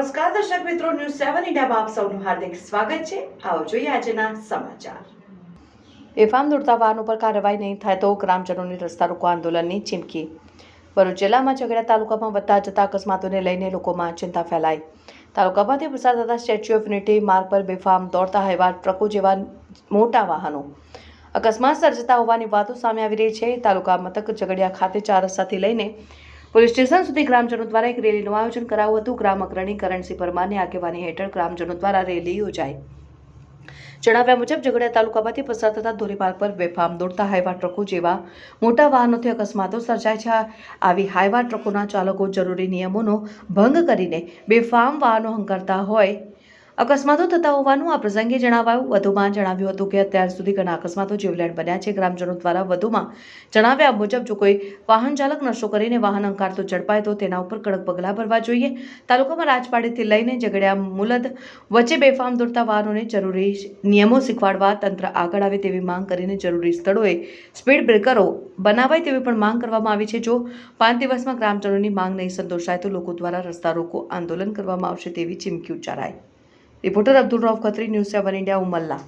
દર્શક મિત્રો, ન્યૂઝ સેવન ઇન્ડિયામાં આપ સૌનું હાર્દિક સ્વાગત છે. આવો જોઈએ આજના સમાચાર. બેફામ દોડતા વાહન ઉપર કાર્યવાહી નહીં થાય તો ગ્રામજનોની રસ્તા રોકો આંદોલનની ચીમકી. ભરૂચ જિલ્લામાં ઝઘડા તાલુકામાં વધતા જતા અકસ્માતોને લઈને લોકોમાં ચિંતા ફેલાઈ. તાલુકામાંથી પસાર થતા સ્ટેચ્યુ ઓફ યુનિટી માર્ગ પર બેફામ દોડતા હેવા ટ્રકો જેવા મોટા વાહનો. અકસ્માત સર્જતા હોવાની વાતો સામે આવી રહી છે. તાલુકા મથક ઝઘડિયા ખાતે ચાર રસ્તાથી લઈને પોલીસ સ્ટેશન સુધી ગ્રામજનો દ્વારા એક રેલીનું આયોજન કરાયું હતું. ગ્રામ અગ્રણી કરણસિંહ પરમારની આગેવાની હેઠળ ગ્રામજનો દ્વારા રેલી યોજાઈ. જણાવ્યા મુજબ, ઝઘડિયા તાલુકામાંથી પસાર થતા ધોરીમાર્ગ પર બેફામ દોડતા હાઈવા ટ્રકો જેવા મોટા વાહનોથી અકસ્માતો સર્જાય છે. આવી હાઈવા ટ્રકોના ચાલકો જરૂરી નિયમોનો ભંગ કરીને બેફામ વાહનો હંકારતા હોય અકસ્માતો થતા હોવાનું આ પ્રસંગે જણાવાયું. વધુમાં જણાવ્યું હતું કે અત્યાર સુધી ઘણા અકસ્માતો જીવલેણ બન્યા છે. ગ્રામજનો દ્વારા વધુમાં જણાવ્યા મુજબ, જો કોઈ વાહન ચાલક નશો કરીને વાહન અંકારતો ઝડપાય, તો તેના ઉપર કડક પગલાં ભરવા જોઈએ. તાલુકામાં રાજપાડીથી લઈને ઝઘડિયા મુલદ વચ્ચે બેફામ દોડતા વાહનોને જરૂરી નિયમો શીખવાડવા તંત્ર આગળ આવે તેવી માંગ કરીને જરૂરી સ્થળોએ સ્પીડ બ્રેકરો બનાવાય તેવી પણ માંગ કરવામાં આવી છે. જો પાંચ દિવસમાં ગ્રામજનોની માંગ નહીં સંતોષાય, તો લોકો દ્વારા રસ્તા રોકો આંદોલન કરવામાં આવશે તેવી ચીમકી ઉચ્ચારાઈ. Reporter Abdul Rauf Khatri news seven India Umalla